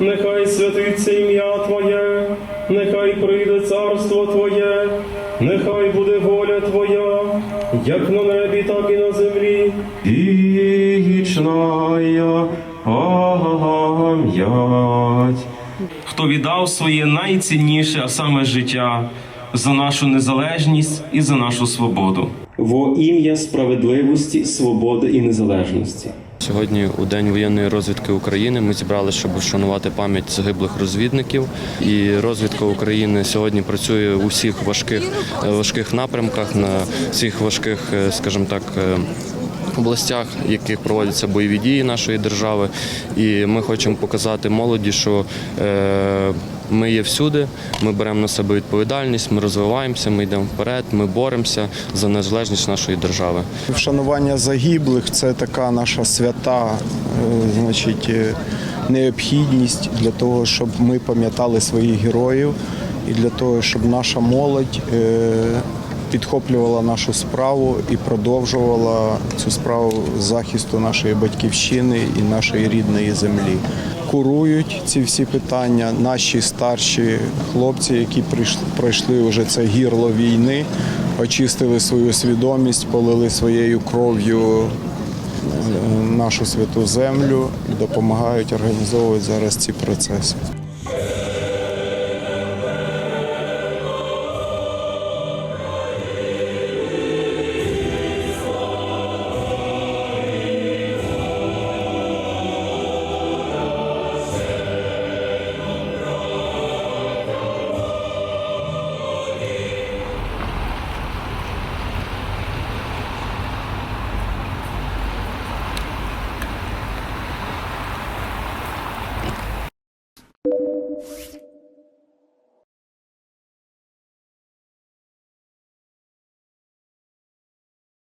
нехай святиться ім'я Твоє, нехай прийде царство Твоє, нехай буде воля Твоя, як на небі, так і на землі. Вічная пам'ять. Хто віддав своє найцінніше, а саме життя за нашу незалежність і за нашу свободу. Во ім'я справедливості, свободи і незалежності. Сьогодні, у день воєнної розвідки України, ми зібралися, щоб вшанувати пам'ять загиблих розвідників. І розвідка України сьогодні працює у всіх важких е, важких напрямках, на всіх важких, е, скажімо так. Областях, в яких проводяться бойові дії нашої держави, і ми хочемо показати молоді, що е, ми є всюди, ми беремо на себе відповідальність, ми розвиваємося, ми йдемо вперед, ми боремося за незалежність нашої держави. Вшанування загиблих це така наша свята, е, значить, е, необхідність для того, щоб ми пам'ятали своїх героїв і для того, щоб наша молодь підхоплювала нашу справу і продовжувала цю справу захисту нашої батьківщини і нашої рідної землі. Курують ці всі питання наші старші хлопці, які пройшли вже це гірло війни, очистили свою свідомість, полили своєю кров'ю е, нашу святу землю і допомагають організовувати зараз ці процеси.